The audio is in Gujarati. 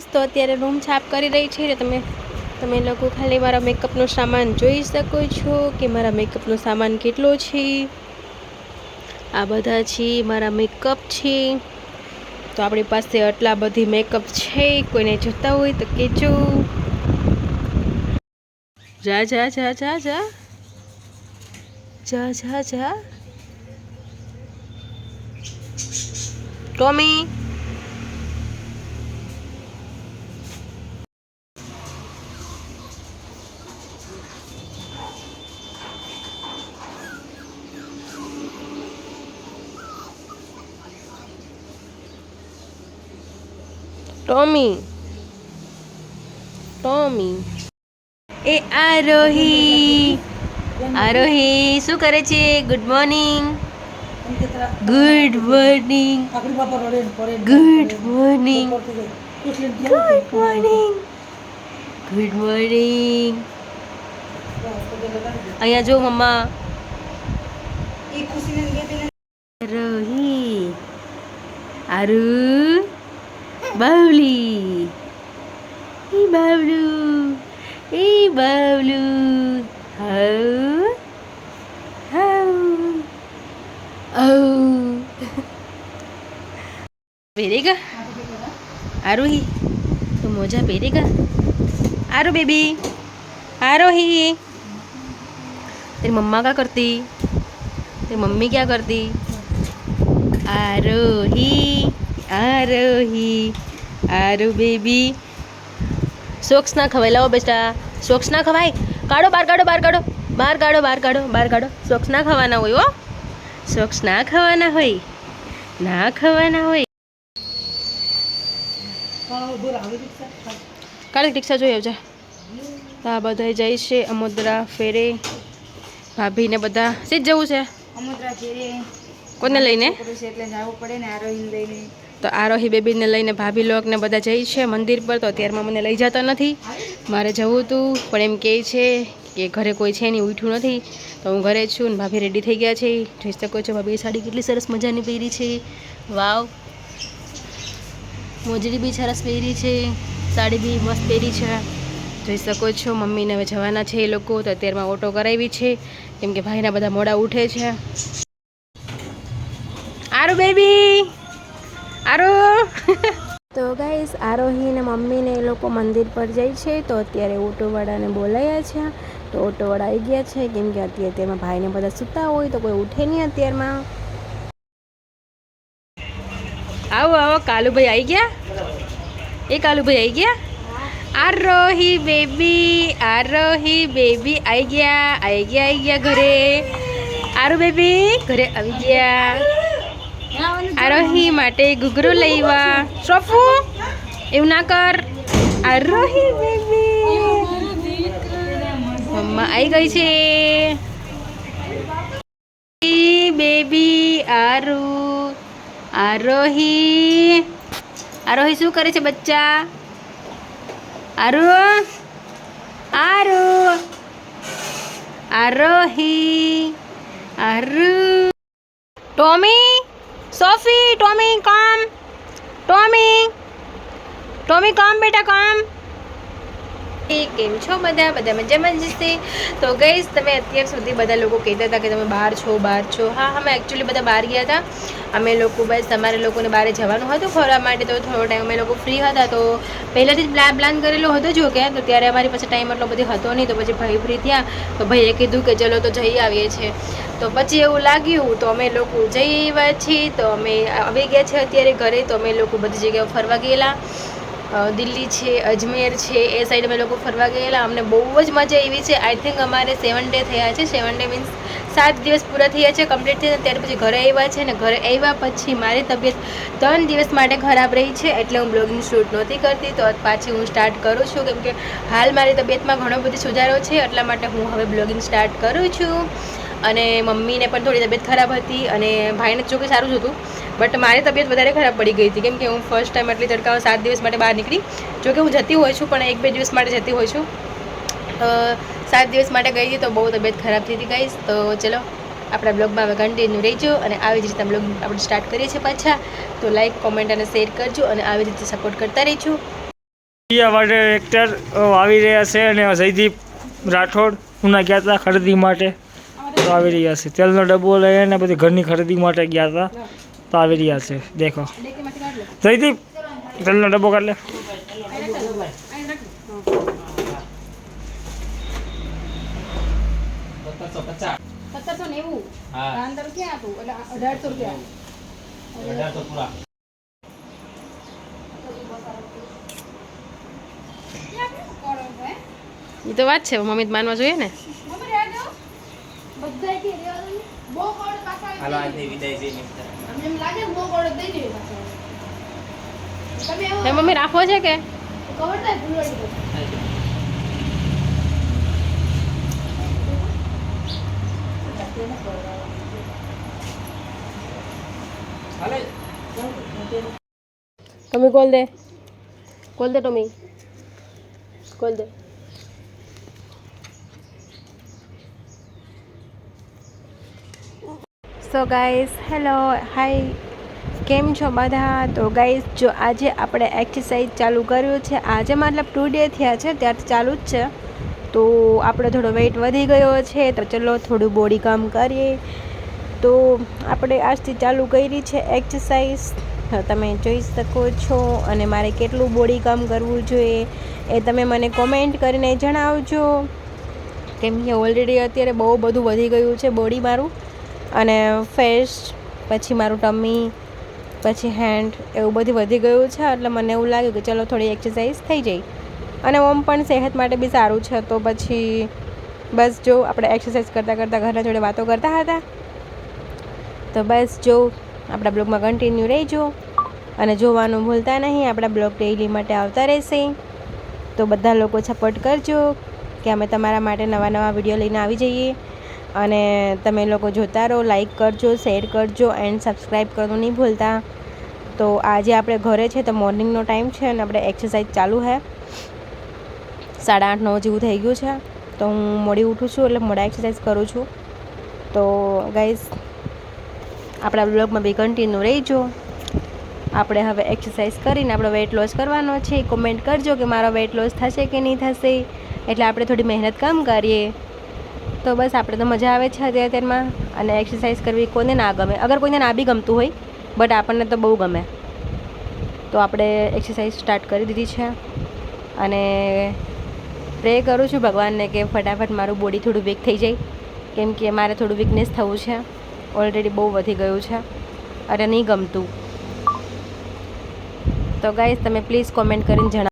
તો અત્યારે રૂમ છાપ કરી રહી છે એટલે તમે તમે લોકો ખાલી મારા મેકઅપનો સામાન જોઈ શકો છો કે મારા મેકઅપનો સામાન કેટલો છે. આ બધા છે મારા મેકઅપ છે. તો આપણી પાસે આટલા બધી મેકઅપ છે, કોઈને જોતા હોય તો કહેજો. જા જા જા જા જા. જા જા જા. ટોમી. ટોમી ટોમી એ આરોહી. આરોહી શું કરે છે? Good morning good morning good morning good morning good morning અહીંયા જો મમ્મા. રોહી આરુ. બાવલી એ બાવલુ એ બાવલુ હાઉ હાઉ ഔ પહેરેગા આરોહી તો મોજા પહેરેગા आरो बेबी आरोही तेरी मम्मा क्या करती तेरी मम्मी क्या करती आरोही આરોહી. આરો બેબી. સોક્સ ના ખવાય. લાવો બેટા. સોક્સ ના ખવાય? કાઢો બહાર કાઢો બહાર કાઢો. બહાર કાઢો બહાર કાઢો બહાર કાઢો. સોક્સ ના ખવાના હોય હો. સોક્સ ના ખવાના હોય. ના ખવાના હોય. કાલે રિક્ષા જોઈ આવજે. આ બધા જાય છે અમોદરા ફેરે. ભાભીને બધા સીધ જવું છે? કોને લઈને? એટલે જવું પડે ને આરોહીને લઈને. તો આરોહી બેબીને લઈને ભાભી લોકને બધા જઈ છે મંદિર પર, તો અત્યારમાં મને લઈ જતા નથી. મારે જવું હતું પણ એમ કહે છે કે ઘરે કોઈ છે નહીં, ઉઠ્યું નથી. તો હું ઘરે છું ને ભાભી રેડી થઈ ગયા છે. જોઈ શકો છો ભાભી સાડી કેટલી સરસ મજાની પહેરી છે. વાવ. મોજડી બી સરસ પહેરી છે. સાડી બી મસ્ત પહેરી છે. જોઈ શકો છો, મમ્મીને હવે જવાના છે એ લોકો, તો અત્યારમાં ઓટો કરાવી છે. કેમ કે ભાઈના બધા મોડા ઉઠે છે. આરુ બેબી! આરો. તો ગાઈસ આરોહી ને મમ્મીને એ લોકો મંદિર પર જાય છે તો અત્યારે ઓટોવાળાને બોલાયા છે. તો ઓટોવાળા આવી ગયા છે કેમ કે અત્યારે તેમાં ભાઈને બધા સૂતા હોય તો કોઈ ઉઠે નહીં અત્યારમાં. આવો આવો કાલુભાઈ આવી ગયા? એ કાલુભાઈ આવી ગયા? આરોહી બેબી આરોહી બેબી આવી ગયા આવી ગયા આવી ગયા ઘરે. આરો બેબી ઘરે આવી ગયા. આરોહી માટે ઘૂઘરો લઈવા સોફુ એવું ના કર. આરોહી બેબી. મમ્મા આવી ગઈ છે. બેબી, આરુ આરોહી આરોહી શું કરે છે બચ્ચા? Aaru Aaru Aarohi Aaru. Tommy? Sophie Tommy come Tommy Tommy come બેટા કમ. એ કેમ છો બધા? બધા મજામાં જશે તો ગઈશ તમે અત્યાર સુધી બધા લોકો કહેતા હતા કે તમે બહાર છો બહાર છો. હા અમે એકચ્યુઅલી બધા બહાર ગયા હતા. અમે લોકો બસ તમારે લોકોને બહાર જવાનું હતું ફરવા માટે. તો થોડો ટાઈમ અમે લોકો ફ્રી હતા. તો પહેલાંથી જ પ્લાન પ્લાન કરેલો હતો જો કે. તો ત્યારે અમારી પાસે ટાઈમ એટલો બધો હતો નહીં. તો પછી ભાઈ ફ્રી થયા. તો ભાઈએ કીધું કે ચલો તો જઈ આવીએ છીએ. તો પછી એવું લાગ્યું, તો અમે લોકો જઈ આવ્યા છીએ. તો અમે આવી ગયા છે અત્યારે ઘરે. તો અમે લોકો બધી જગ્યાએ ફરવા ગયેલા. દિલ્હી છે, અજમેર છે, એ સાઈડ અમે લોકો ફરવા ગયેલા. અમને બહુ જ મજા આવી છે. આઈ થિંક અમારે સેવન ડે થયા છે. સેવન ડે મીન્સ સાત દિવસ પૂરા થયા છે કમ્પ્લીટ થઈને ત્યાર પછી ઘરે આવ્યા છે. ને ઘરે આવ્યા પછી મારી તબિયત ત્રણ દિવસ માટે ખરાબ રહી છે, એટલે હું બ્લોગિંગ શૂટ નહોતી કરતી. તો પાછી હું સ્ટાર્ટ કરું છું. કેમકે હાલ મારી તબિયતમાં ઘણો બધો સુધારો છે, એટલા માટે હું હવે બ્લોગિંગ સ્ટાર્ટ કરું છું. અને મમ્મીને પણ થોડી તબિયત ખરાબ હતી અને ભાઈને જો કે સારું જ હતું. બટ મારી તબિયત વધારે ખરાબ પડી ગઈ હતી. કેમ કે હું ફર્સ્ટ ટાઈમ આટલી તડકામાં સાત દિવસ માટે બહાર નીકળી. જો કે હું જતી હોઉં છું, પણ એક બે દિવસ માટે જતી હોઉં છું. સાત દિવસ માટે ગઈ હતી તો બહુ તબિયત ખરાબ થઈ હતી ગઈશ તો ચલો, આપણા બ્લોગમાં હવે કન્ટિન્યુ રહીજો અને આવી જ રીતે બ્લોગ આપણે સ્ટાર્ટ કરીએ છીએ પાછા. તો લાઈક કોમેન્ટ અને શેર કરજો અને આવી રીતે સપોર્ટ કરતા રહીજો માટે એક્ટર આવી રહ્યા છે અને જયદીપ રાઠોડ ઉના ગયા હતા ખરીદી માટે. તો આવી રહ્યા છે. તેલનો ડબ્બો લઈને બધી ઘરની ખરીદી માટે ગયા હતા. તો આવી રહ્યા છે. દેખો. જયદીપ, તેલનો ડબ્બો કાઢ લે. એ તો વાત છે મમ્મી માનવા જોઈએ ને. હાલો આજની વિદાય છે હે મમ્મી રાખો છે કે? ટોમી કોલ દે. કોલ દે ટોમી. કોલ દે. સો ગાઈઝ હેલો, હાય, કેમ છો બધા? તો ગાઈઝ જો આજે આપણે એક્સરસાઇઝ ચાલુ કર્યું છે. આજે મતલબ ટુ ડે થયા છે ત્યારથી ચાલુ જ છે. તો આપણો થોડો વેઇટ વધી ગયો છે, તો ચલો થોડું બોડી કામ કરીએ. તો આપણે આજથી ચાલુ કરી છે એક્સરસાઇઝ તમે જોઈ શકો છો અને મારે કેટલું બોડી કામ કરવું જોઈએ એ તમે મને કોમેન્ટ કરીને જણાવજો. કેમ કે ઓલરેડી અત્યારે બહુ બધું વધી ગયું છે બોડી મારું. અને ફેસ, પછી મારું ટમી, પછી હેન્ડ, એવું બધું વધી ગયું છે, એટલે મને એવું લાગ્યું કે ચલો થોડી એક્સરસાઇઝ થઈ જાય અને ઓમ પણ સેહત માટે બી સારું છે, તો પછી બસ જો આપણે એક્સરસાઇઝ કરતાં કરતાં ઘરના જોડે વાતો કરતા હતા, તો બસ જો આપણા બ્લોગમાં કન્ટિન્યુ રહેજો. અને જોવાનું ભૂલતા નહીં, આપણા બ્લોગ ડેઇલી માટે આવતા રહેશે. તો બધા લોકો સપોર્ટ કરજો, કે અમે તમારા માટે નવા નવા વીડિયો લઈને આવી જઈએ. અને તમે લોકો જોતા રહો લાઈક કરજો શેર કરજો એન્ડ સબસ્ક્રાઈબ કરવાનું નહીં ભૂલતા. તો આજે આપણે ઘરે છે તો મોર્નિંગનો ટાઈમ છે અને આપણે એક્સરસાઇઝ ચાલુ છે સાડા આઠ, નવ જેવું થઈ ગયું છે. તો હું મોડી ઉઠું છું એટલે મોડા એક્સરસાઇઝ કરું છું. તો ગાઈઝ આપણા બ્લોગમાં બી કન્ટિન્યુ રહીજો. આપણે હવે એક્સરસાઇઝ કરીને આપણો વેઇટ લોસ કરવાનો છે. કોમેન્ટ કરજો કે મારો વેઇટ લોસ થશે કે નહીં થશે. એટલે આપણે થોડી મહેનત કામ કરીએ. તો બસ આપણે તો મજા આવે છે અત્યારે અત્યારમાં. અને એક્સરસાઇઝ કરવી કોને ના ગમે. અગર કોઈને ના બી ગમતું હોય બટ આપણને તો બહુ ગમે. તો આપણે એક્સરસાઇઝ સ્ટાર્ટ કરી દીધી છે. અને પ્રે કરું છું ભગવાનને કે ફટાફટ મારું બોડી થોડું વીક થઈ જાય. કેમ કે મારે થોડું વીકનેસ થવું છે. ઓલરેડી બહુ વધી ગયું છે. અને નહીં ગમતું. તો ગાઈઝ તમે પ્લીઝ કોમેન્ટ કરીને જણાવો.